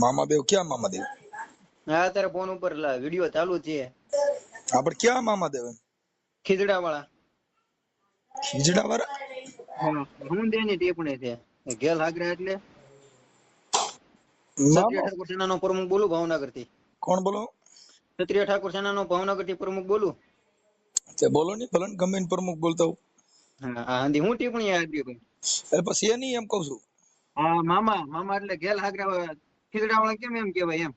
મામાદેવ ક્યાં મામાદેવ? હા અત્યારે ફોન ઉપર વીડિયો ચાલુ છે. આપણે ક્યાં મામાદેવ ખીજડા વાળા ખીજડા વાળા હું દેની ટીપણી છે. ગેલ હાગરા એટલે. મામા? ક્ષત્રિય ઠાકોર સેનાનો પ્રમુખ બોલું ભાવનગરથી કોણ બોલો? ક્ષત્રિય ઠાકોર સેનાનો ભાવનગરથી પ્રમુખ બોલું. તે બોલો ને ભલે ગમે પ્રમુખ બોલતા હું હા હા હાંધી હું ટીપણી આપી ભાઈ અરે પછી એ નહીં એમ કહું છું. હા મામા મામા એટલે ગેલ હાગરા ખીજડા વાળા કેમ એમ કેવાય એમ?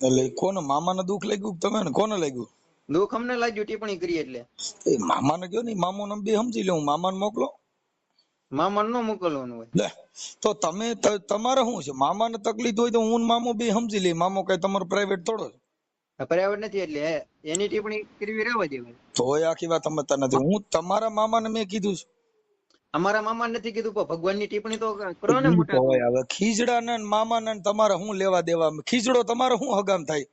એટલે કોને? મામાને દુઃખ લાગ્યું તમે? ને કોને લાગ્યું? દુઃખ અમને લાગ્યું ટીપણી કરી એટલે. એ મામાને કયો ને મામો ને બે સમજી લઉં મામાને મોકલો. મામા નો મોકલવાનું હોય. તો તમે તમારે શું છે? મામાને તકલીફ હોય તો હું ને મામો બે સમજી લઈ મામો કઈ તમારો પ્રાઇવેટ થોડો છે. પર્યાવરણ નથી એટલે એની ટિપ્પણી કરવી રહેવા દેવાય. તોય આખી વાત સમજતા નથી. હું તમારા મામાને મેં કીધું છે. અમારા મામા નથી કીધું પણ ભગવાનની ટિપ્પણી તો કરો ને મોટા હવે. ખીજડા ને મામા ને તમારે શું લેવા દેવા ખીજડો તમારે શું હગામ થાય?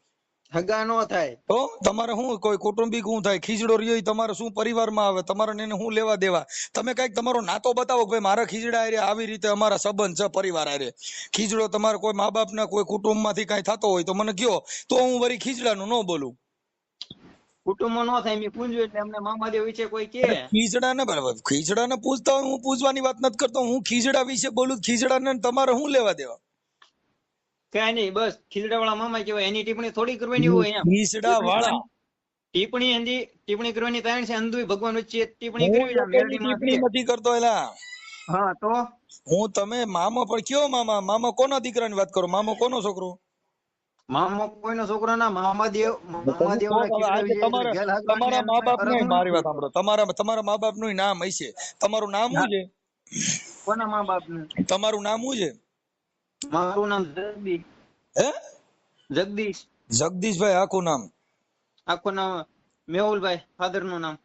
હગા નો થાય. તો તમારે શું કોઈ કુટુંબિક શું થાય? ખીજડો રહ્યો તમારે શું પરિવારમાં આવે? તમારે એને શું લેવા દેવા? તમે કંઈક તમારો નાતો બતાવો ભાઈ મારા ખીજડા હારે આવી રીતે અમારા સંબંધ છે પરિવાર આરે ખીજડો તમારે કોઈ મા બાપ ના કોઈ કુટુંબમાંથી કઈ થતો હોય તો મને કયો. તો હું વળી ખીજડાનું ન બોલું. કુટુંબ નો થાય મેં પૂંજ્યું એટલે અમને મામાદેવ વિશે કોઈ કે. ખીજડા ને બરાબર ખીજડા ને પૂછતા હોય હું પૂછવાની વાત નથી કરતો હું ખીજડા વિશે બોલું ખીજડા ને તમારે શું લેવા દેવા? કઈ નહીં બસ ખીજડા વાળા મામા કેવાય એની ટિપ્પણી થોડી કરવાની હોય એમ. ખીજડા વાળા ટિપ્પણી એની ટિપ્પણી કરવાની કારણ છે અંધુ ભગવાન વચ્ચે ટિપ્પણી હું કરવી નથી કરતો એલા? હા તો? હું તમે મામા પણ કયો મામા? મામા કોના દીકરાની વાત કરો? મામો કોનો છોકરો? મામો કોઈનો છોકરો ના મામાદેવ મામાદેવ કોણ હવે આજે તમારા મા બાપનું મારી વાત સાંભળો. તમારા તમારા મા બાપનું નામ હશે. તમારું નામ શું છે? કોના મા બાપ તમારું નામ શું છે? મારું નામ જગદીશ. હે? જગદીશ. જગદીશભાઈ આખું નામ. આખું નામ મેહુલભાઈ ફાધરનું નામ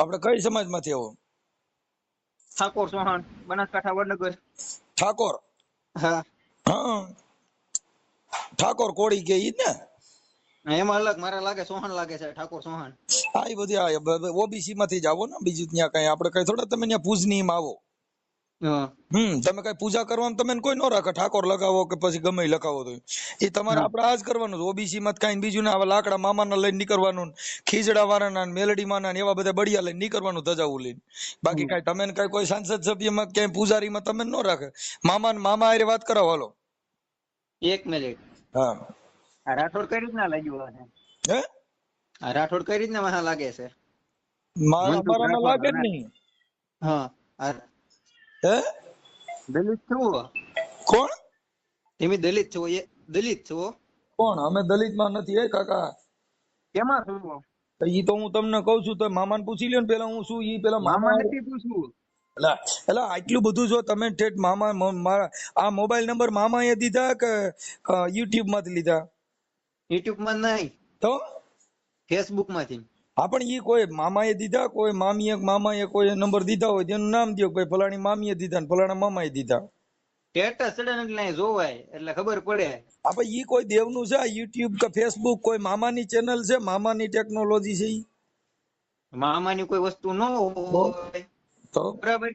આપણે કઈ સમાજમાંથી આવો? ઠાકોર સોહાણ બનાસકાંઠા વડનગર. ઠાકોર? હા. હા. ઠાકોર કોળી કે ઈ ને? એમાં અલગ મારે લાગે સોહન લાગે છે ઠાકોર સોહન હા એ બધી ઓબીસી માંથી જ આવો ને બીજું ત્યાં કઈ આપણે કઈ થોડા તમે ત્યાં પૂજની માં આવો. હમ તમે કઈ પૂજા કરવાનું તમે કોઈ ન રાખે ઠાકોર લગાવો કે પછી ગમે લખાવો તો. એ તમારે આપણે આ જ કરવાનું ઓબીસી માં કઈ બીજું ના લાકડા મામા મામાના લઈને નીકળવાનું ખીજડા વાળાના ના મેલડી માના ને એવા બધા બળિયા લઈને નીકળવાનું ધજાવું લઈને. બાકી કઈ તમે કઈ કોઈ સાંસદ સભ્યમાં ક્યાંય પૂજારીમાં તમે ન રાખે. મામા ને મામા હારે વાત કરાવો હાલો. એક મિનિટ. હા. રાઠોડ કઈ રીતના લાગ્યું હશે હે? રાઠોડ કઈ રીતના વાહ લાગે છે? મારા મારા લાગે જ નહીં. હા હે? દલિત છો કોણ? તમે દલિત છો એ દલિત છો કોણ? અમે દલિતમાં નથી એ કાકા. કેમાં છો એ ઈ તો હું તમને કઉ છું તો મામાને પૂછી લ્યો ને પેલા હું શું ઈ પેલા મામા મામા નથી પૂછવું. એલા એલા આટલું બધું જો તમે ઠેઠ મામા મારા આ મોબાઈલ નંબર મામાએ દીધા કે યુટ્યુબમાંથી લીધા? યુટ્યુબમાં નહીં. તો? ફેસબુકમાંથી હા પણ એ કોઈ મામાએ દીધા? કોઈ મામીએ મામાએ કોઈ નંબર દીધા હોય તેનું નામ દો ભાઈ ફલાણી મામીએ દીધા ને ફલાણા મામાએ દીધા? સ્ટેટસ ચડે એટલે જોવાય એટલે ખબર પડે. આપણે પણ ઈ કોઈ દેવનું છે? યુટ્યુબ કે ફેસબુક કોઈ મામાની ચેનલ છે? મામાની ટેકનોલોજી છે મામાની કોઈ વસ્તુ ન હોય. તો? બરાબર.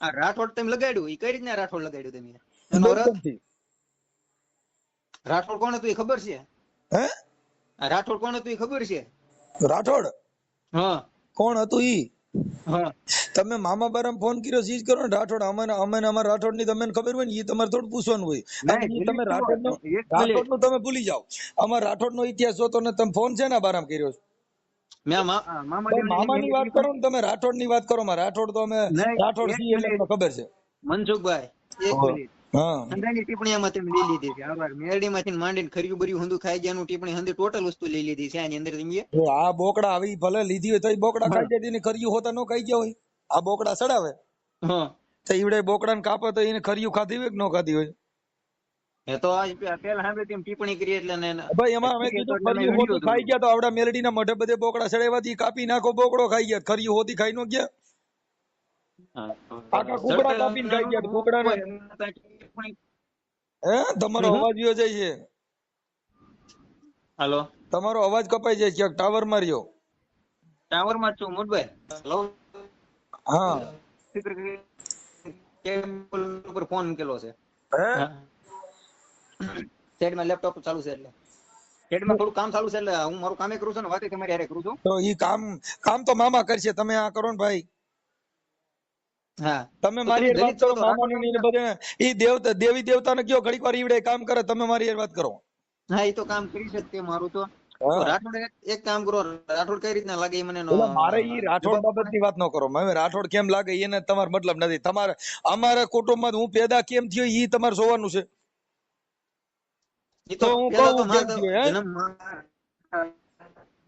આ રાઠોડ તમે લગાડ્યું એ કઈ રીતના રાઠોડ લગાડ્યું તમે? એનો અર્થ રાઠોડ કોણ હતું એ ખબર છે? હે? રાઠોડ કોણ હતું એ ખબર છે? રાઠોડ? હા. કોણ હતું ઈ? તમે મામા બારામ ફોન કર્યો સીજ કરો ને રાઠોડ. અમારે અમે ને અમારા રાઠોડની તમને ખબર હોય ને એ તમારે થોડું પૂછવાનું હોય. તમે રાઠોડ નો રાઠોડનું તમે ભૂલી જાઓ. અમારા રાઠોડ નો ઇતિહાસ જોતો ને તમે ફોન છે ને બારામ કર્યો છે? મામાની વાત કરો ને તમે રાઠોડની વાત કરો માં રાઠોડ તો અમે રાઠોડ એક છીએ એટલે મિનિટ. તમને ખબર છે. મનસુખભાઈ એક મિનિટ. હા. ટિપ્પણી આમાં તમે લઈ લીધી છે. આભાર. મેરડીમાંથી માંડીને ખર્યું બર્યું હંધું ખાઈ ગયાનું ટિપ્પણી હંધી ટોટલ વસ્તુ લઈ લીધી છે આની અંદર તમે આ બોકડા આવી ભલે લીધી હોય તો બોકડા ખાઈ જતી ને ખરિયું હોતા નો ખાઈ ગયા હોય. આ બોકડા સડાવે. હા. તો ઈવડે બોકડા ને કાપે તો એને ખરિયું ખાધી હોય કે ન ખાધી હોય? એ તો પેલા સાંભળે ટિપ્પણી કરી એટલે ભાઈ એમાં અમે કીધું એટલે મેં ખરિયું હોતું વીડિયો ખાઈ ગયા તો આવડા મેલડીના મઢે બધે બોકડા સડાવ્યાથી કાપી નાખો બોકડો ખાઈ ગયા. ખરિયું હોતી ખાઈ નો ગયા. આખા કુકડા કાપીને ખાઈ ગયા કુકડાને. ટિપ્પણી- હે? તમારો અવાજ જાય છે. હાલો. તમારો અવાજ કપાઈ જાય ક્યાંક ટાવરમાં રહ્યો ટાવરમાં છું મોટભાઈ હેલો. હા. ઉપર ફોન કેલો છે. હે. સાઈડમાં લેપટોપ ચાલુ છે એટલે. સાઈડમાં થોડું કામ ચાલુ છે એટલે હું મારું કામે કરું છું ને વાતે તમારી હારે કરું છું. તો ઈ કામ કામ તો મામા કરશે તમે આ કરો ને ભાઈ. હા. તમે મારી વાત કરો મામાની ને બધે ઈ દેવતા દેવી દેવતાને કયો ઘડીક વાર ઈવડે કામ કરે તમે મારી વાત કરો. હા એ તો કામ કરી છે તે મારું તો. રાઠોડ એક- કામ કરો રાઠોડ કઈ રીતના લાગે મને મારે ઈ રાઠોડ બાબતની વાત ન કરો રાઠોડ કેમ લાગે એને તમારો મતલબ નથી. તમારે અમારા કુટુંબમાં હું પેદા કેમ થયો ઈ તમારે જોવાનું છે. ઈ તો હું કહું તો મારે કેમ તો થયું, હે? જન્મ-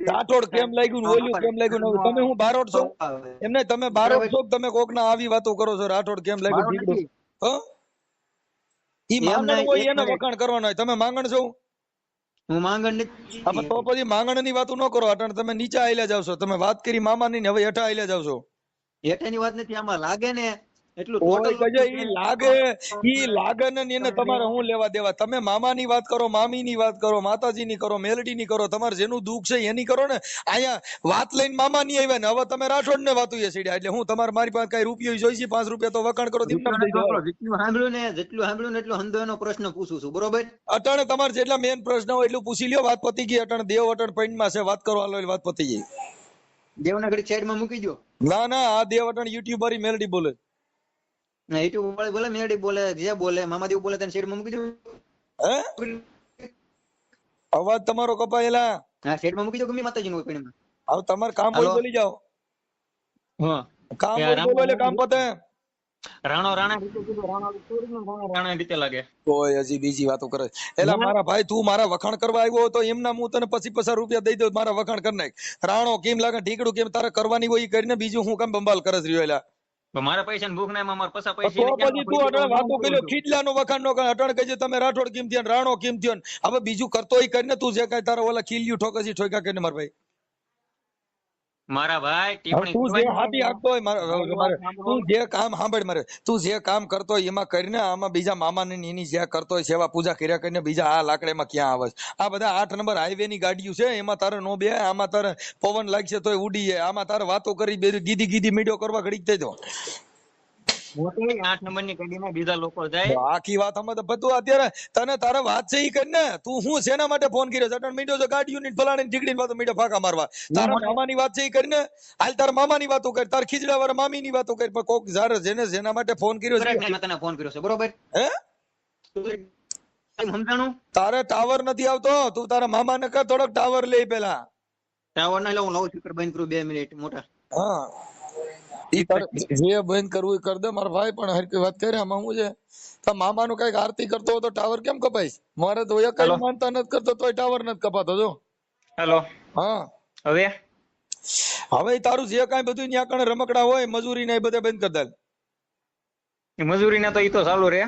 રાઠોડ કેમ લાગ્યું ને કેમ લાગ્યું તમે હું બારોટ છો? એમ તમે બારોટ છો કે તમે કોકના આવી વાતો કરો છો? રાઠોડ કેમ લાગ્યું? બારોટ ઠીકડું નથી. હ? ઈ માંગણ હોય એને વખાણ કરવાના હોય. તમે માંગણ છો? હું માંગણ નથી. તો પછી માંગણની વાતો ન કરો અટાણે તમે નીચે આયલા જાવ છો તમે વાત કરી મામાની ને હવે હેઠા આયલા જાવ છો હેઠાની વાત નથી આમાં લાગે ને એટલું ઓય ઈ લાગે ઈ લાગે ને એને તમારે શું લેવા દેવા? તમે મામાની વાત કરો મામીની વાત કરો માતાજીની કરો મેલડીની કરો તમારે જેનું દુઃખ છે એની કરો ને. અહીંયા વાત લઈને મામાની આવ્યા ને હવે તમે રાઠોડ ને વાતું એ સીડ્યા. એટલે હું તમારે મારી પાસે કઈ રૂપિયો જોઈશે પાંચ રૂપિયા તો વખાણ કરો. જેટલું સાંભળ્યું ને જેટલું સાંભળ્યું ને એટલું હંધો એનો પ્રશ્ન પૂછું છું બરોબર? અટાણે તમારે જેટલા મેન પ્રશ્ન હોય એટલું પૂછી લ્યો વાત પતી ગઈ અટાણે દેવ અટાણમાં છે વાત કરો હાલો વાત પતી ગઈ. દેવના ઘડી સાઈડમાં મૂકી દો ના ના આ દેવ અટણ યુટ્યુબરી મેલડી બોલે. યુટ્યુબ વાળા બોલે મેડી બોલે જે બોલે મામાદેવ બોલે તને સાઈડમાં મૂકી દો હે? અવાજ તમારો કપાયેલા? હા સાઈડમાં મૂકી દો ગમે માતાજી નું પણ. હવે તમારે કામ હોય બોલી જાઓ. હા. કામ હોય બોલો કામ પતે. રાણો રાણા કીધું રાણો રાણા રીતે લાગે. કોઈ હજી બીજી વાતો કરે. એલા મારા ભાઈ તું મારા વખાણ કરવા આવ્યો તો એમના હું તને પછી પચાસ રૂપિયા દઈ દઉં મારા વખાણ કરી નાખ. રાણો કેમ લાગે ઢીકડું કેમ તારે કરવાની હોય ઈ કરીને બીજું હું કામ બંબાલ કરે રહ્યો એલા. મારા પૈસા ભૂખ ના એમાં મારા પૈસા તો પછી તું અટાણે વાતો ખીડલાનો વખાણ નો કરે અટાણે કહેજે તમે રાઠોડ કિંમતી રાણો કિંમતી હવે બીજું કરતો કરીને તું જે કઈ તારા ઓલા ખીલ્યું ઠોકસી ઠોકા કરીને મારા ભાઈ? મારા ભાઈ તું જે હાથી હોય તું કામ સાંભળ મારે તું જે કામ કરતો હોય એમાં કરીને આમાં બીજા મામા ને એની જે કરતો હોય સેવા પૂજા કર્યા કરીને બીજા આ લાકડામાં ક્યાં આવે આ બધા આઠ નંબર હાઈવે ની ગાડીઓ છે એમાં તારે નો બે આમાં તારે પવન લાગશે તોય ઉડી જાય. આમાં તારે વાતો કરી બે ગીધી ગીધી મીડિયો કરવા ઘડીક થઈ મોટી આઠ નંબરની ગાડીમાં બીજા લોકો જાય. આખી વાત અમે તો બધું અત્યારે તને તારે વાત છે ઈ કરીને તું હું શેના માટે ફોન કર્યો છે? અટણ મીડિયો છે ગાડીઓ ની ફલાણી ઢીકડી વાતો મીડિયો ફાકા મારવા. તારા મામાની વાત છે ઈ કરીને હાલ તારા મામાની વાતો કર તાર ખીજડા વાળા મામી વાતો કર પણ કોક જારે જેને જેના માટે ફોન કર્યો છે મેં તને ફોન કર્યો છે બરોબર? હે? તારે ટાવર નથી આવતો. તું તારા મામા ને કર થોડોક ટાવર લે પેલા. ટાવર ના લઉં લઉં સ્પીકર બંધ કરું બે મિનિટ મોટા. હા. જે બંધ કરવું એ કર દે. મારા ભાઈ પણ હરકી વાત કરે આમાં હું છે? તારા મામા નું કંઈક આરતી કરતો હતો ટાવર કેમ કપાઈશ? મારે તો એક હાલો. માનતા નથી કરતો તોય ટાવર નથી કપાતો જો. હેલો. હા. હવે? હવે તારું જે કાઈ બધું ત્યાં કણે રમકડા હોય મજૂરી ને એ બધા બંધ કરી દે. મજૂરી ને તો ઈ તો ચાલુ રે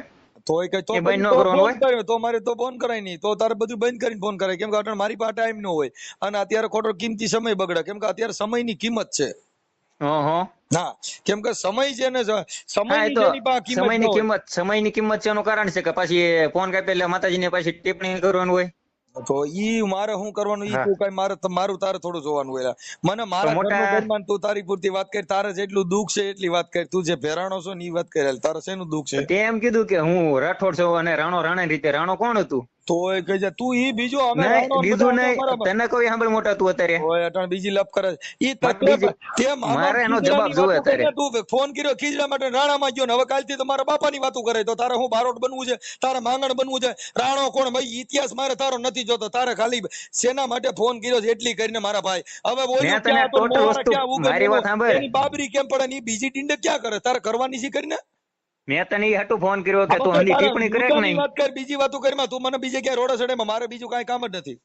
તોય કઈ તો એ બંધ ન તો ફોન કર્યો તો મારે તો ફોન કરાય નહીં. તો તારે બધું બંધ કરીને ફોન કરાય. કેમ કે મારી પાસે ટાઈમ ન હોય. અને અત્યારે ખોટો કિંમતી સમય બગડે. કેમ કે અત્યારે સમયની કિંમત છે. હં કેમ કે સમય છે ને સમય સમયની પાસે કિંમત સમય સમયની કિંમત છે એનું કારણ છે કે પાછી ફોન કાપે એટલે માતાજીને પાછી ટિપ્પણી કરવાનું હોય. તો ઈ મારે શું કરવાનું? ઈ તું કઈ મારે મારું તારે થોડું જોવાનું હોય. મને મારા મોટા- ઘરનું તું તારી પૂરતી વાત કરી તારે જેટલું દુઃખ છે એટલી વાત કરી. તું જે ભેરાણો છો ને ઈ વાત કરી. તારે શેનું દુઃખ છે? તે એમ કીધું કે હું રાઠોડ છું અને રાણો રાણા રીતે રાણો કોણ હતું? તોય કહી જા તું ઈ બીજો અમે બીજું નહીં તને કોઈ સાંભળ મોટા તું અત્યારે? ઓય અટણ બીજી લપ કરે ઈ તકલીફ તે મારે એનો જવાબ જોવે અત્યારે. તું ફોન કર્યો ખીજડા માટે રાણામાં ગયો ને હવે કાલથી તો મારા બાપાની વાતો કરે તો તારે હું બારોટ બનવું છે? તારે માંગણ બનવું છે? રાણો કોણ? ભાઈ ઇતિહાસ મારે તારો નથી જોતો. તારે ખાલી સેના માટે ફોન કર્યો છે એટલી કરીને મારા ભાઈ. હવે બોલ્યો મેં તને ક્યાં વસ્તુ- મારી વાત સાંભળ. બાબરી કેમ પડે ને બીજી ટીંડે ક્યાં કરે? તારે કરવાની છે કરીને? મેં તને એ હાટુ ફોન કર્યો કે તું હંધી ટિપ્પણી કરે કે નહીં? વાત કર બીજી વાતો કરીમાં તું મને બીજે ક્યાં રોડા સડે મારે બીજું કાંઈ કામ જ નથી.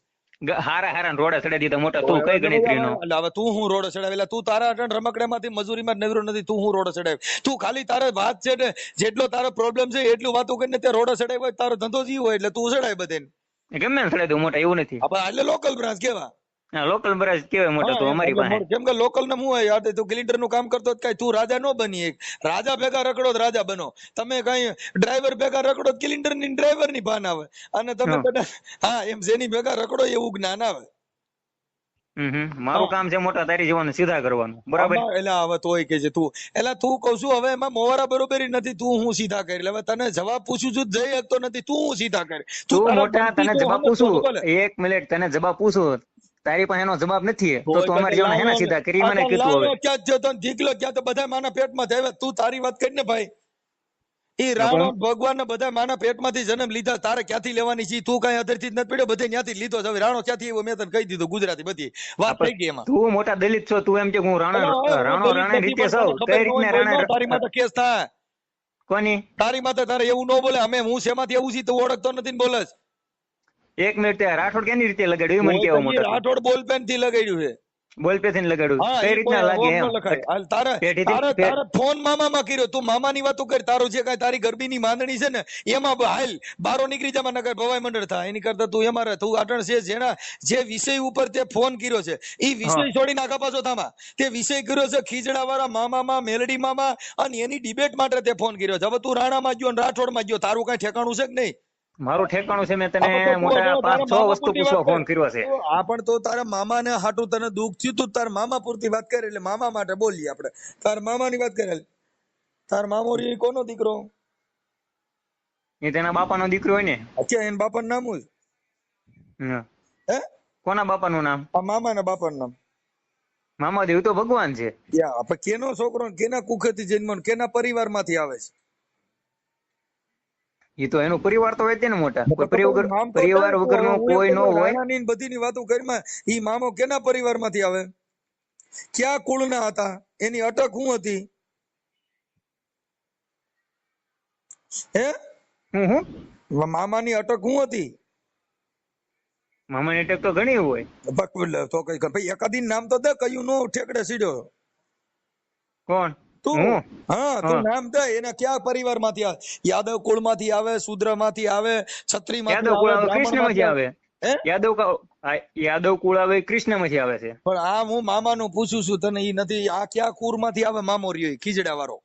હારા હારા રોડા ચડે દીધા મોટા તું કઈ ગણતરી નો એટલે હવે તું હું રોડ ચડાવેલા તું તારા અટણ રમકડામાંથી મજૂરી માં નવરો નથી તું હું રોડ ચડાવ તું ખાલી તારે વાત છે ને જેટલો તારો પ્રોબ્લેમ છે એટલું વાતો કરીને તે રોડ ચડાવ્યો હોય તારો ધંધો જીવ હોય એટલે તું ચડાય બધે ગમે ને ચડે દઉં મોટા એવું નથી. એટલે લોકલ બ્રાન્ચ કેવા? લોકલ બરાજ કેવાય મોટા તો અમારી પાસે. કેમ કે લોકલ ને હું હોય યાર તું ક્લિન્ટરનું કામ કરતો કઈ તું રાજા નો બની એક. રાજા ભેગા રખડો રાજા બનો. તમે કઈ ડ્રાઈવર ભેગા રખડો ક્લિન્ટરની ડ્રાઈવરની ભાન આવે. અને તમે હા. બધા હા એમ જેની ભેગા રખડો એવું જ્ઞાન આવે. મારું કામ છે મોટા તારી જવાનું સીધા કરવાનું. બરાબર? એટલે હવે તોય કે છે તું. એટલે તું કઉ છું હવે એમાં મોવારા બરોબરી નથી તું હું સીધા કરી. હવે તને જવાબ પૂછું છું જઈ શકતો નથી તું હું સીધા કરી. તું મોટા તને જવાબ પૂછું. એક મિનિટ તને જવાબ પૂછું. તારી પાસે એનો જવાબ નથી તો તું અમારી જેવાને હેના સીધા? કરી મને કીધું હવે? ક્યાં જો તને ઢીકલો ક્યાં તો બધા માના પેટમાં થયા તું તારી વાત કરી ને ભાઈ. ઈ રાણો ભગવાન ને બધા માના પેટમાંથી જન્મ લીધા. તારે ક્યાંથી લેવાની છે? તું કઈ અધરથી જ નથી પડ્યો? બધે ત્યાંથી લીધો હવે રાણો ક્યાંથી એવો મેં તને કહી દીધું ગુજરાતી બધી. વાત થઈ ગઈ એમાં. તું મોટા દલિત છો. તું એમ કે હું રાણા રાણો રાણે રીતે સૌ. કઈ રીતના હોય, તારી રાણા? માથે કેસ થાય. કોની? તારી માથે તારે એવું ન બોલે. અમે હું શેમાંથી એવું છે તું ઓળખતો નથી ને બોલે છે. એક મિનિટ રાઠોડ કેની રીતે લગાડ્યું મને કેવો મોટા રાઠોડ બોલપેનથી લગાડ્યું છે. બોલપેનથી લગાડ્યું કઈ રીતના લાગે એમ? તારે તારે ફોન મામા માં કર્યો. તું મામાની વાતો કર. તારો જે કઈ તારી ગરબીની માંદણી છે ને એમાં હાલ બારો નીકળી જા નગર ભવાઈ મંડળ થાય એની કરતા તું એમાં રહે. તું આટણ છે જેના જે વિષય ઉપર તે ફોન કર્યો છે એ વિષય છોડી નાખા પાછો થામાં. તે વિષય કર્યો છે ખીજડા વાળા મામામાં મેલડી મામા અને એની ડિબેટ માટે તે ફોન કર્યો છે. હવે તું રાણા માં ગયો રાઠોડ રાઠોડમાં ગયો. તારું કઈ ઠેકાણું છે કે નહીં? મારું ઠેકાણું છે મેં તને મોટા પાંચ છ મામા વસ્તુ પૂછવા ફોન કર્યો છે. આ પણ તો તારા મામાને હાટું તને દુઃખ થયું તું તાર મામા પૂરતી વાત કરે એટલે મામા માટે બોલીએ આપણે. તાર મામાની વાત કરે તાર મામો રી કોનો દીકરો? એ તેના બાપાનો દીકરો હોય ને. અચ્છા એન બાપા નામ હોય હમ. હે? કોના બાપા નું નામ? આ મામા ના બાપા નું નામ. મામા દેવ તો ભગવાન છે. આપણે કેનો છોકરો કેના કુખેથી જન્મ કેના પરિવારમાંથી આવે છે? એ તો એનો પરિવાર તો હોય તેને મોટા. પરિવાર વગરનો કોઈ નો હોય. બધીની વાતો કરીમાં ઈ મામો કેના પરિવારમાંથી આવે? ક્યાં કુળના હતા? એની અટક શું હતી? હે? હું હું? મામાની અટક શું હતી? મામાની અટક તો ઘણી હોય. તો કઈ ભાઈ એકાદી નામ તો દે કયું નો ઠેકડે સીડ્યો. કોણ? તું? હા? તું નામ દે. એને ક્યાં પરિવારમાંથી આવે? યાદવ કુળમાંથી આવે શુદ્રમાંથી આવે ક્ષત્રિયમાંથી આવે બ્રાહ્મણ કૃષ્ણમાંથી માંથી આવે? યાદવ યાદવ કુળ આવે કૃષ્ણમાંથી આવે છે. પણ આ હું મામાનું પૂછું છું તને ઈ નથી. આ ક્યાં કુળમાંથી આવે મામો રહ્યો ખીજડા વાળો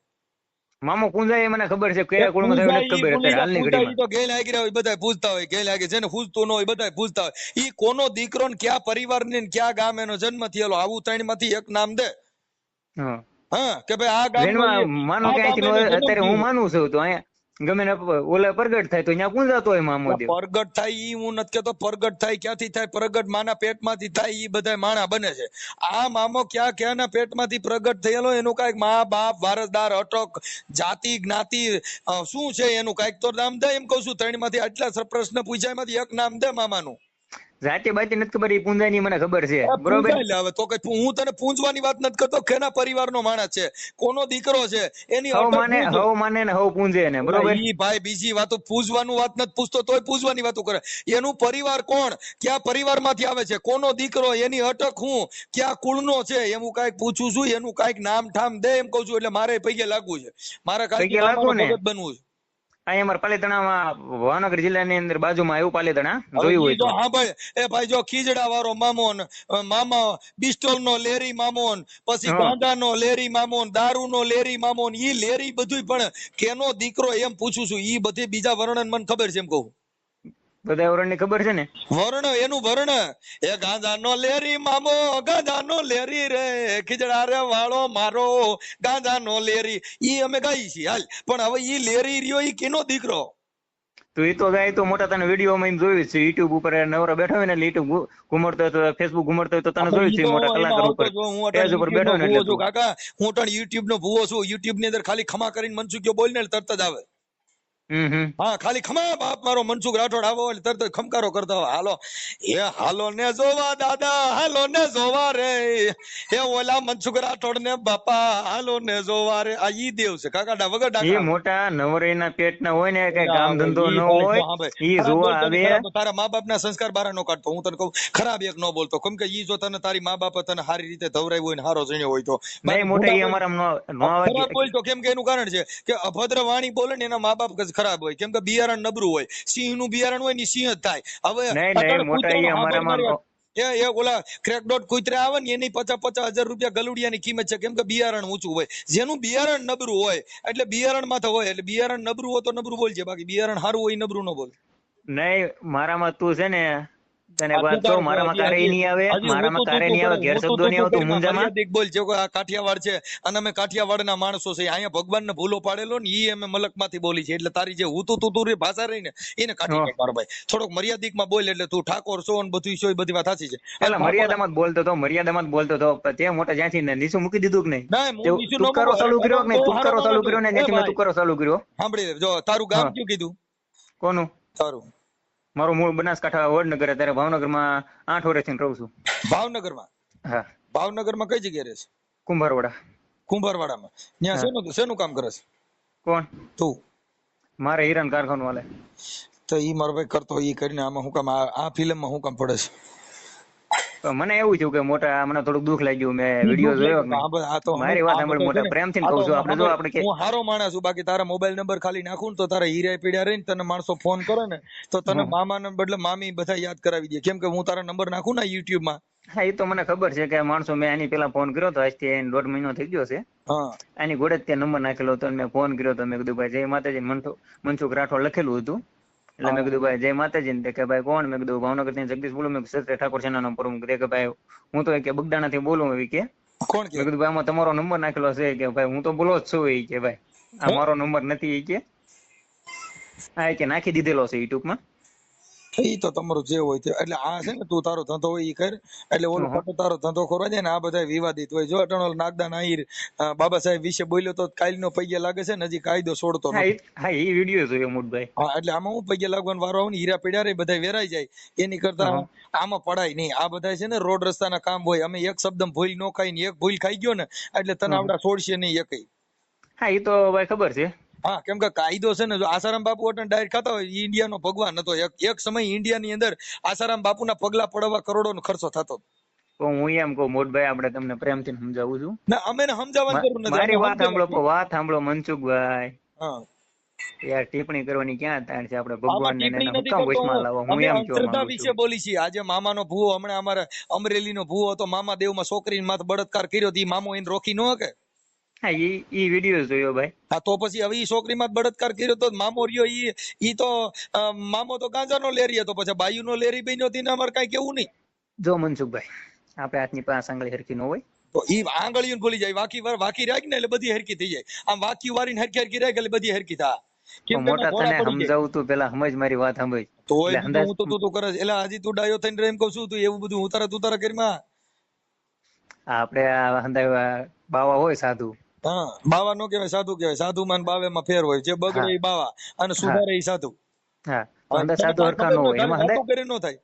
મામો કુંજાઈ એ મને ખબર છે. કયા કુળમાં નથી ખબર છે હાલની ઘડીમાં તો ગેલ આગી હોય બધા પૂછતા હોય ગેલ આગી જેને પૂછતો ન હોય બધા પૂછતા હોય. ઈ કોનો દીકરો ને ક્યાં પરિવાર ને ક્યાં ગામ એનો જન્મ થયેલો? આવું ત્રણમાંથી એક નામ દે. હા. હા કે ભાઈ આ ગામ માનો કે અત્યારે હું માનું છું તો અહીંયા ગમે ને ઓલા પ્રગટ થાય તો અહીંયા કુંજાતો હોય મામોદેવ પ્રગટ થાય ઈ હું નથી કેતો પ્રગટ થાય ક્યાંથી થાય? પ્રગટ માના પેટમાંથી થાય ઈ બધા માણા બને છે. આ મામો ક્યાં ક્યાંના પેટમાંથી પ્રગટ થયેલો એનું કાંઈક મા બાપ વારસદાર અટક જાતિ જ્ઞાતિ શું છે એનું? કાંઈક તો નામ દે એમ કહું છું. ત્રણમાંથી આટલા પ્રશ્ન પૂછાયમાંથી એક નામ દે મામાનું. જાતિ બાતિ નથી ખબર એ પૂંજાની મને ખબર છે. બરોબર? હવે તો કઈ હું તને પૂંજવાની વાત નથી કરતો કેના પરિવારનો માણસ છે? કોનો દીકરો છે? એની હવ માને હવ માને ને હવ પૂંજે ને બરોબર? ઈ ભાઈ બીજી વાતો પૂછવાનું વાત નથી પૂછતો તોય પૂછવાની વાતો કરે. એનું પરિવાર કોણ? ક્યાં પરિવારમાંથી આવે છે? કોનો દીકરો? એની અટક હું? ક્યાં કુળનો છે? એમ હું કાંઈક પૂછું છું એનું કંઈક નામ ઠામ દે એમ કહું છું એટલે મારે પૈકે લાગવું છે. મારે કાઈક લાગવું ને? બનવું છે. અહીંયા અમારે પાલીતાણામાં ભાવનગર જિલ્લાની અંદર બાજુમાં આવ્યું પાલીતાણા જોયું હોય તો હા ભાઈ એ ભાઈ જો ખીજડા વાળો મામોન મામા બિસ્ટોલ નો લેરી મામોન પછી. ગાંડા નો લેરી મામોન દારૂ નો લેરી મામોન ઈ લેરી બધુંય પણ કેનો દીકરો એમ પૂછું છું ઈ બધી બીજા વર્ણન મને ખબર છે એમ કહું બધા વરણની ખબર છે ને? વર્ણ એનું વર્ણ. એ ગાંજાનો લેરી મામો ગાંજાનો લેરી રે. ખીજડા રે વાળો મારો ગાંજાનો લેરી. ઈ અમે ગાઈ છીએ હાલ. પણ હવે ઈ લેરી રહ્યો ઈ કેનો દીકરો? તો એ તો ગાય તો મોટા તને વીડિયો માં એમ જોયું છે. યુટ્યુબ ઉપર નવરા બેઠા હોય ને એટલે યુટ્યુબ ઘુમડતો હોય તો ફેસબુક ઘુમડતો હોય તો તને જોયું છે મોટા કલાકાર ઉપર. હું પેજ ઉપર બેઠો ને એટલે. કાકા. હું તો યુટ્યુબ નો ભૂવો છું. યુટ્યુબની અંદર ખાલી ખમા કરીને મનસુખ્યો બોલ ને તરત જ આવે. હા ખાલી ખમા બાપ મારો મનસુખ રાઠોડ આવો એટલે તરત ખમકારો કરતો હાલો. એ હાલો ને જોવા દાદા હાલો ને જોવા રે. એ ઓલા મનસુખ રાઠોડ ને બાપા હાલો ને જોવા રે. આ ઈ દેવ છે. કાકાડા વગર ડાકા મોટા નવરેના પેટના હોય ને કઈ કામ ધંધો ન હોય. ઈ જોવા આવે. તારા મા બાપના સંસ્કાર બારા નો કાઢતો. હું તને કહું ખરાબ એક નો બોલતો. કેમ કે ઈ જો તને તારી મા બાપ તને સારી રીતે ધવરાય હોય ને હારો જણ્યો હોય તો. નહીં મોટા ઈ અમારા નો આવે. બોલતો કેમ કે એનું કારણ છે કે અભદ્ર વાણી બોલે ને એના મા બાપ ખરાબ હોય. કેમ કે બિયારણ નબળું હોય. સિંહનું બિયારણ હોય ને સિંહ જ થાય. હવે. એ એ ઓલા ક્રેક ડોટ કુતરા આવે ને એની પચાસ પચાસ હજાર રૂપિયા ગલુડિયાની કિંમત છે. કેમ કે બિયારણ ઊંચું હોય. જેનું બિયારણ નબરું હોય એટલે બિયારણમાં તો હોય. એટલે બિયારણ નબરું હોય તો નબરું બોલજે. બાકી બિયારણ સારું હોય નબરું ન બોલ. નહીં મારામાં તું છે ને તને વાત તું મારામાં કારે નહીં આવે મારામાં કારે નહીં આવે ઘેર શબ્દો નહીં આવતું મુંજામાં. બોલ છે કોઈ આ કાઠિયાવાડ છે અને અમે કાઠિયાવાડના માણસો છે અહીંયા ભગવાનને ભૂલો પાડેલો ને ઈ અમે મલકમાંથી બોલી છે એટલે તારી જે હું તું તું તું ભાષા રહી ને એને કાઢી મારો ભાઈ. થોડોક મર્યાદિકમાં બોલ એટલે તું ઠાકોર છો ને બધું છો બધી વાત સાચી છે. એટલે મર્યાદામાં બોલતો હતો મર્યાદામાં બોલતો હતો પણ તે મોટા જ્યાંથી ને નીચું મૂકી દીધું કે નહીં? તે બોલું. ચાલુ કર્યો કે તું કરો ચાલુ કર્યો ને મેં એ તુક્કારો ચાલુ કર્યો? સાંભળી જો તારું ગામ શું કયું કીધું? કોનું? તારું. મારું મૂળ બનાસકાંઠા વડનગર અત્યારે ભાવનગરમાં આઠ વર્ષથી રહું છું. ભાવનગરમાં? હા. ભાવનગરમાં કઈ જગ્યાએ રહે છે? કુંભારવાડા. કુંભારવાડામાં. ત્યાં. શેનું શેનું કામ કરે છે? કોણ? તું. મારે હીરાન કારખાનું વાલે તો ઈ મારો ભાઈ કરતો ઈ કરીને આમાં હું કામ આ ફિલ્મમાં હું કામ પડે છે? મને એવું થયું કે મોટા મને થોડુંક દુઃખ લાગ્યું. મેં વીડિયો જોયો મારી વાત સાંભળ મોટા પ્રેમથી કહું છું. આપણે જો આપણે હું હારો માણસ છું બાકી તારા મોબાઈલ નંબર ખાલી નાખું ને તો તારા હીરા પીડ્યા રહીને તને માણસો ફોન કરે ને તો તને મામા મામાને બદલે મામી બધા યાદ કરાવી દે. કેમ કે હું તારા નંબર નાખું ને યુટ્યુબમાં હા એ તો મને ખબર છે કે માણસો મેં આની પેલા ફોન કર્યો હતો આજથી એને દોઢ મહિનો થઈ ગયો છે. એની આની ગોળે ત્યાં નંબર નાખેલો હતો મેં ફોન કર્યો હતો. મેં કીધું ભાઈ જય માતાજી. મનસુખ રાઠોડ લખેલું હતું. એટલે મેં કીધું ભાઈ જય માતાજી. ને કે ભાઈ કોણ? મેં કીધું ભાવનગરથી જગદીશ બોલું. મેં સત્ય ઠાકોર સેના નંબર મેં કે ભાઈ હું તો કે બગદાણા થી બોલું એવી કે. કોણ મેં કે કીધું ભાઈ આમાં તમારો નંબર નાખેલો છે. કે ભાઈ હું તો બોલો જ છું એ કે ભાઈ. આ મારો નંબર નથી એ કે. હા એ કે નાખી દીધેલો છે યુટ્યુબમાં ઈ તો તમારું જે હોય તે. એટલે આ છે ને તું તારો ધંધો હોય એ કર. એટલે ઓલો. પટો તારો ધંધો ખોરવા જાય ને આ બધા વિવાદિત હોય. જો અટણોલ નાગદાન આહીર બાબા સાહેબ વિશે બોલ્યો તો કાલનો પૈયા લાગે છે ને હજી કાયદો છોડતો હા એ વીડિયો જોયો મોટભાઈ હા એટલે આમાં હું પૈયા લાગવાનો વારો આવે ને હીરા પીડ્યા રે બધા વેરાઈ જાય. એની કરતા. આમાં પડાય નહીં. આ બધા છે ને રોડ રસ્તાના કામ હોય. અમે એક શબ્દ ભૂલ નો ખાઈ ને એક ભૂલ ખાઈ ગયો ને એટલે તને. આવડા છોડશે નહીં એકઈ હા એ તો ભાઈ ખબર છે. હા કેમ કે કાયદો છે ને જો આસારામ બાપુ અટણ ડાયરેક્ટ ખાતા હોય ઈ ઇન્ડિયાનો ભગવાન હતો. એક એક સમય ઇન્ડિયાની અંદર આસારામ બાપુના પગલા પડવા કરોડોનો ખર્ચો થતો. તો હું એમ કહું મોટભાઈ આપણે તમને પ્રેમથી સમજાવું છું. ના અમે ને સમજાવવાની જરૂર નથી. મારી વાત સાંભળો. વાત સાંભળો મનસુખભાઈ. હા. યાર ટિપ્પણી કરવાની ક્યાં તાણ છે? આપણે ભગવાનને ને હુકામ વચમાં લાવો હું એમ કહું અંધશ્રદ્ધા વિશે બોલી છીએ. આજે મામાનો ભૂવો હમણાં અમારે અમરેલીનો ભૂવો હતો. મામા દેવમાં છોકરીને માથે બળાત્કાર કર્યો તો ઈ મામો એને રોકી ન શકે. હા ઈ ઈ વીડિયો જોયો ભાઈ. હા તો પછી હવે ઈ છોકરીમાં બળાત્કાર કર્યો તો મામો રહ્યો ઈ ઈ તો મામો તો ગાંજાનો લેરી હતો પછી બાયુનો લેરી બન્યો તેને અમાર કાંઈ કેવું નહીં. જો મનસુખભાઈ આપણે હાથની પાસે આંગળી હરકી ન હોય. તો ઈ આંગળીઓને ભૂલી જાય વાકી વાર વાકી રાખ ને એટલે બધી હરકી થઈ જાય. આમ વાકી વારીને હરકી હરકી રાખ એટલે બધી હરકી થાય. મોટા તને સમજાવું તું પેલા સમજ મારી વાત સમજ તો એટલે એ અંદાજ- હું તો તું તું કરે એટલે હજી તું ડાયો થઈને એમ કહું છું તું એવું બધું ઉતારા તુતારા કરીમાં આપણે આ હંદાય બાવા હોય સાધુ. હા. બાવા નો કહેવાય સાધુ કહેવાય. સાધુ માં બાવે માં ફેર હોય. જે બગડે એ બાવા. અને સુધારે એ સાધુ. હા. સાધુ હરખા નો હોય. એમાં કરી નો થાય.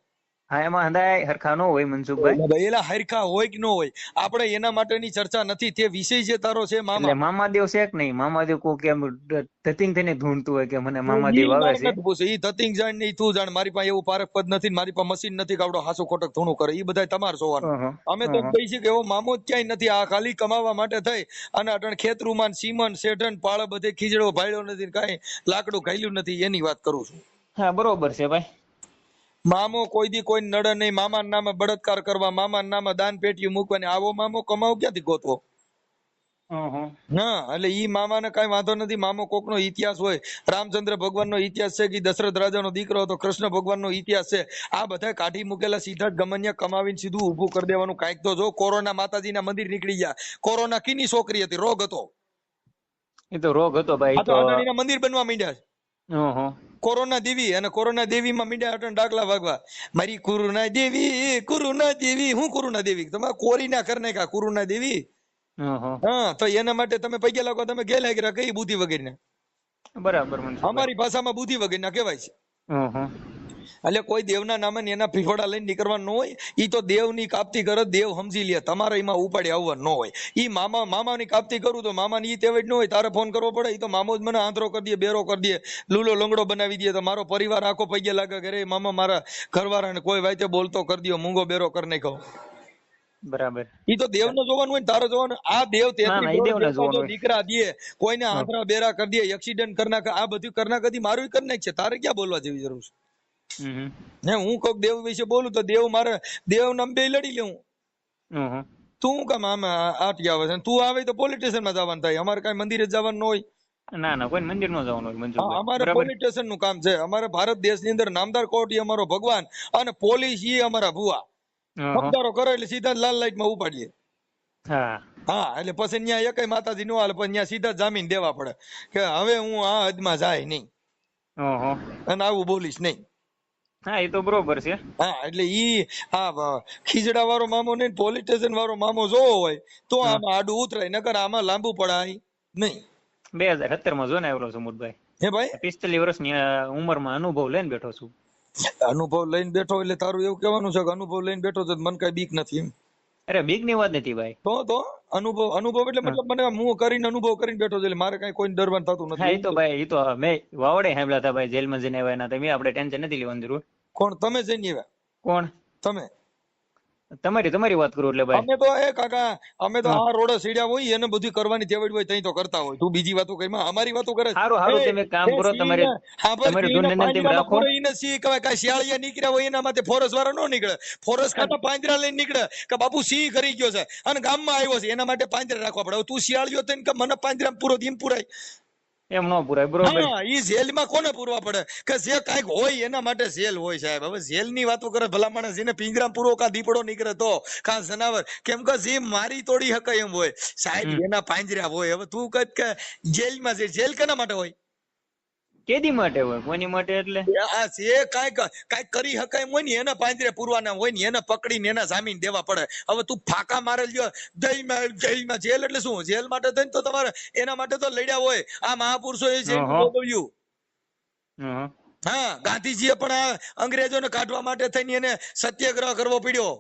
હા એમાં હંધાય હરખા નો હોય મનસુખભાઈ. એલા હરખા હોય કે નો હોય આપણે એના માટેની ચર્ચા નથી. તે વિષય જે તારો છે મામા. મામાદેવ છે કે નહીં? મામાદેવ કો કેમ ધતિંગ થઈને ઢૂંઢતું હોય કે મને મામાદેવ આવે છે? ઈ ધતિંગ જાણ નહીં તું જાણ. મારી પાસે એવું પારખ પદ નથી મારી પાસે મશીન નથી કાવડો હાસુ ખોટક ધૂણું કરે. ઈ બધાય તમાર જોવાનું. અમે તો. કહી છે કે એવો મામો જ ક્યાંય નથી. આ ખાલી કમાવા માટે થઈ. અને અટણ ખેતરુમાં સીમન શેઠન પાળ બધે ખીજડો ભાડ્યો નથી કાંઈ. લાકડું ઘાલ્યું નથી. એની વાત કરું છું. હા બરોબર છે ભાઈ. મામો કોઈ દી કોઈ નડે નહીં. મામાના નામે બળત્કાર કરવા મામાના નામે દાન પેટીયું મૂકવાની. આવો મામો કમાવ ક્યાંથી ગોતવો? ના એટલે ઈ મામાને કઈ વાંધો નથી. મામો કોકનો ઇતિહાસ હોય. રામચંદ્ર ભગવાનનો ઇતિહાસ છે કે દશરથ રાજાનો દીકરો હતો. કૃષ્ણ ભગવાનનો ઇતિહાસ છે. આ બધા કાઢી મૂકેલા સીધા જ ગમનિયા કમાવીને સીધું ઊભું કરી દેવાનું. કાંઈક તો જો કોરોના માતાજીના મંદિર નીકળી ગયા. કોરોના કીની છોકરી હતી? રોગ હતો. એ તો રોગ હતો ભાઈ મંદિર બનવા માંડ્યા છે. કોરોના દેવી અને કોરોના દેવીમાં મીડિયા હટન ડાકલા વાગવા. મારી કુરુના દેવી કુરુના દેવી હું કુરુના દેવી? તમારે કોરીના કર નાખા કુરુના દેવી? હા તો એના માટે તમે પૈયા લાગો તમે ગેલા કઈ બુદ્ધિ વગેરે બરાબર. અમારી ભાષામાં બુદ્ધિ વગેરે કહેવાય છે. એટલે કોઈ દેવના નામે એના ફીફોડા લઈને નીકળવાનું ન હોય, ઈ તો દેવની કાપતી કરે, દેવ સમજી લે, તમારે એમાં ઉપાડી આવવા ન હોય. ઈ મામા, મામાની કાપતી કરું તો મામાની ઈ તેવડ ન હોય, તારે ફોન કરવો પડે, ઈ તો મામો જ મને આંતરો કરી દે, બેરો કરી દે, લૂલો લંગડો બનાવી દે, તો મારો પરિવાર આખો પૈગે લાગે કે રે મામા મારા ઘરવાળાને કોઈ વાતે બોલતો કરી દો મૂંગો બેરો કરી નાખ્યો. બરાબર. ઈ તો દેવને જોવાનું હોય ને તારે જોવાનું. આ દેવ ના, ના, તેત્રી. દીકરા દે કોઈને. આંતરા બેરા કરી દે એક્સિડન્ટ કરના આ બધું કરના કદી મારું કરી નાખશે તારે ક્યાં બોલવા જેવી જરૂર છે? ને હું કોક દેવ વિશે બોલું તો દેવ મારે દેવ નામ બે લડી લેવું. તું કામ આમાં આટી આવે છે? તું આવે તો પોલીસમાં જવાનું થાય. અમારે કઈ મંદિરે જવાનું ન હોય. ના ના કોઈ મંદિર નો જવાનું હોય મંજૂર અમારે પોલીસનું કામ છે. અમારે ભારત દેશની અંદર નામદાર કોર્ટ અમારો ભગવાન અને પોલીસ ઈ અમારા ભુવા. ખબદારો કરો એટલે સીધા લાલ લાઈટમાં ઉપાડીએ. હા. હા એટલે પછી ત્યાં એકય માતાજી નો હાલે પણ ત્યાં સીધા જામીન દેવા પડે. કે હવે હું આ હદમાં જાય નહીં. અને આવું બોલીશ નહીં. હા એ તો બરોબર છે. હા એટલે ઈ આ ખીજડા વાળો મામો ને પોલીસ સ્ટેશન વાળો મામો જોવો હોય તો આમાં આડું ઉતરાય નકર આમાં લાંબુ પડાય નહીં. બે હજાર સત્તરમાં જો ને આવ્યો છું મુદભાઈ હે ભાઈ? પિસ્તાલીસ વર્ષની ઉંમરમાં અનુભવ લઈને બેઠો છું. અનુભવ લઈને બેઠો એટલે તારું એવું કહેવાનું છે કે અનુભવ લઈને બેઠો તો મને કઈ બીક નથી એમ. અરે બીકની વાત નથી ભાઈ. તો તો અનુભવ અનુભવ એટલે મતલબ મને હું કરીને અનુભવ કરીને બેઠો છું એટલે મારે કઈ કોઈ ડરવાનું થતું નથી એ તો ભાઈ એ તો મેં વાવડે સાંભળ્યા હતા ભાઈ જેલમાં જઈને આવ્યા ના તમે આપણે ટેન્શન નથી લેવાનું જરૂર. કોણ તમે જઈને આવ્યા? કોણ? તમે? તમારી તમારી વાત કરું એટલે ભાઈ અમે તો એ કાકા અમે તો આ રોડે સીડ્યા હોય એને બધું કરવાની તેવડ હોય તઈ તો કરતા હોય. તું બીજી વાતો કરી અમારી વાતો કરે સારું સારું તમે કામ કરો તમારે તમારે ધૂનને તેમ રાખો. ઈને સિંહ કહેવાય કાંઈ શિયાળિયા નીકળ્યા હોય એના માટે ફોરેસ્ટ વાળા નો નીકળે. ફોરેસ્ટ ખાતા પાંજરા લઈને નીકળે કે બાપુ સિંહ કરી ગયો છે. અને ગામમાં આવ્યો છે એના માટે પાંજરા રાખવા પડે. તું શિયાળિયો થઈને કે મને પાંજરામાં પૂરો દીમ પૂરાય. એમ ન પુરાય બરોબર? હા ઈ જેલમાં કોને પૂરવા પડે? કે જે કાંઈક હોય એના માટે જેલ હોય સાહેબ. હવે જેલની વાતો કરે ભલા માણસ એને પિંજરામાં પૂરો કા દીપડો નીકળે તો કા જનાવર. કેમ કે જે મારી તોડી હકાય એમ હોય. સાહેબ એના પાંજરા હોય. હવે તું કદ કે જેલમાં છે જેલ કેના માટે હોય? કેદી માટે હોય? કોની માટે એટલે? આ જે કાંઈક કાંઈક કરી હકાય હોય ને એના પાંજરે પૂરવાના હોય ને એને પકડીને એના જામીન દેવા પડે. હવે તું ફાકા મારેલ જો જેલમાં જેલમાં જેલ એટલે શું? જેલ માટે થઈને તો તમારે એના માટે તો લડ્યા હોય. આ મહાપુરુષો એ છે. હા ગાંધીજીએ પણ આ અંગ્રેજોને કાઢવા માટે થઈને એને સત્યાગ્રહ કરવો પડ્યો.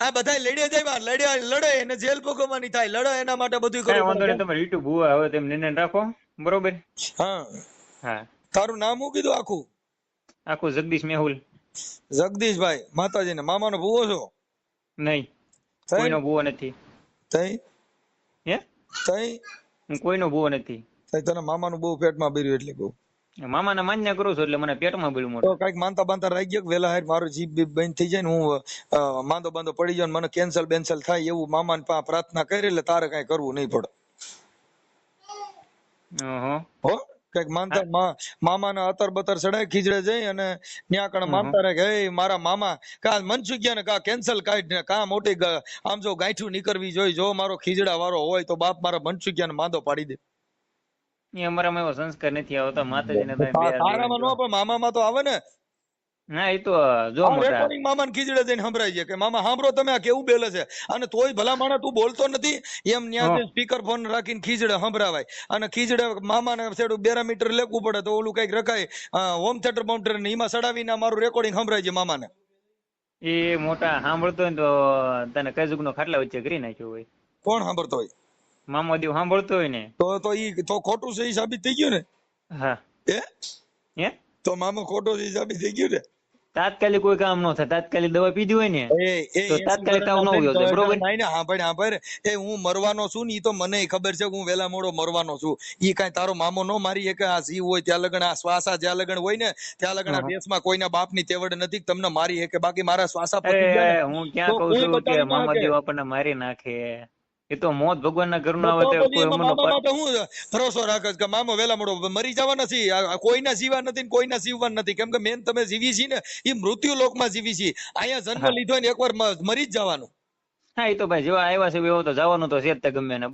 આ બધા લડ્યા જાય લડ્યા લડે એને જેલ ભોગવવાની થાય. લડે એના માટે બધું કરો વાંધો નહીં તમે યુટ્યુબ હુઆ હવે તેમ નિર્ણય રાખો. બરોબર? હા. હા. તારું નામ હું કીધું આખું? આખું જગદીશ મેહુલ. જગદીશભાઈ માતાજીને. મામાનો ભૂવો છો? નહીં. કોઈનો ભૂવો નથી. તઈ? હે? તઈ? હું કોઈનો ભૂવો નથી. તઈ તને મામાનું બહુ પેટમાં ભર્યું એટલે કહું. મામાના માન્ય કરું છું એટલે મને પેટમાં તો મોટું. કંઈક માનતા બાંધતા રહી ગયો વેલા હાર મારો જીભ બીભ બંધ થઈ જાય ને હું માંદો બાંધો પડી જાય મને કેન્સલ બેન્સલ થાય એવું મામાને પા પ્રાર્થના કરી એટલે તારે કઈ કરવું નહીં પડે. અહં. હો? કંઈક માનતા મામાના અતર બતર ચડાય ખીજડે જઈ અને ત્યાં કણ માનતા રહે કે "એ મારા મામા કા મનસુખિયા ને કા કેન્સલ કાઢ ને કા મોટી આમ જો ગાંઠું નીકળવી જોઈએ જો મારો ખીજડા વાળો હોય તો બાપ મારા મનસુખિયા ને માંદો પાડી દે. અમારામાં એવો સંસ્કાર નથી આવતા માતાજીને તારામાં નો. પણ મામામાં તો આવે ને ના એ તો જો રેકોર્ડિંગ મામાને ખીજડે જઈને સંભળાય છે કે મામા સાંભળો તમે આ કેવું બેલે છે. અને તોય ભલા માણસ તું બોલતો નથી એમ. ન્યા સ્પીકર ફોન રાખીને ખીજડે સંભળાવાય. અને ખીજડે મામાને છેડું બેરામીટર લેખવું પડે તો ઓલું કંઈક રખાય. હોમ થિયેટર થિયેટર ને એમાં સડાવીને મારું રેકોર્ડિંગ સંભળાય છે મામાને. એ મોટા સાંભળતો હોય ને તો તને કજુક નો ખાટલા વચ્ચે કરી નાખ્યો હોય. કોણ સાંભળતો હોય? મામો દેવ સાંભળતો હોય ને. તો તો ઈ તો ખોટું છે ઈ સાબિત થઈ ગયું ને? હા. એ હે? તો મામો ખોટો છે ઈ સાબિત થઈ ગયું ને? તાત્કાલિક કોઈ કામ ન થાય. તાત્કાલિક દવા પીધી હોય ને એ એ તો તાત્કાલિક તાવ ન છે, બરોબર? નહીં ને હાંભળ હાંભળ. એ હું મરવાનો છું ને ઈ તો મને ખબર છે કે હું વેલા મોડો મરવાનો છું. ઈ કાંઈ તારો મામો ન મારી કે આ જીવ હોય ત્યાં લગન આ શ્વાસા જ્યાં લગન હોય ને ત્યાં લગન આ. દેશમાં કોઈના બાપની તેવડ નથી કે તમને મારી કે બાકી મારા શ્વાસા હું ક્યાં કહું કઉ છું કે મામા. દેવ આપણને મારી નાખે. એ તો મોત ભગવાનના ઘરનું આવે તો કોઈ અમરનો પર- હું ભરોસો રાખે કે મામો વેલા મોડો મરી જવા નથી. કોઈના જીવા નથી ને કોઈના જીવવા નથી. કેમ કે મેન તમે જીવી છી ને એ મૃત્યુ લોકમાં જીવી છી. અહીંયા જન્મ લીધો ને એકવાર મરી જ જવાનું. હા એ તો ભાઈ જેવા આવ્યા છે એવો તો જવાનું તો છે જ તે ગમે એને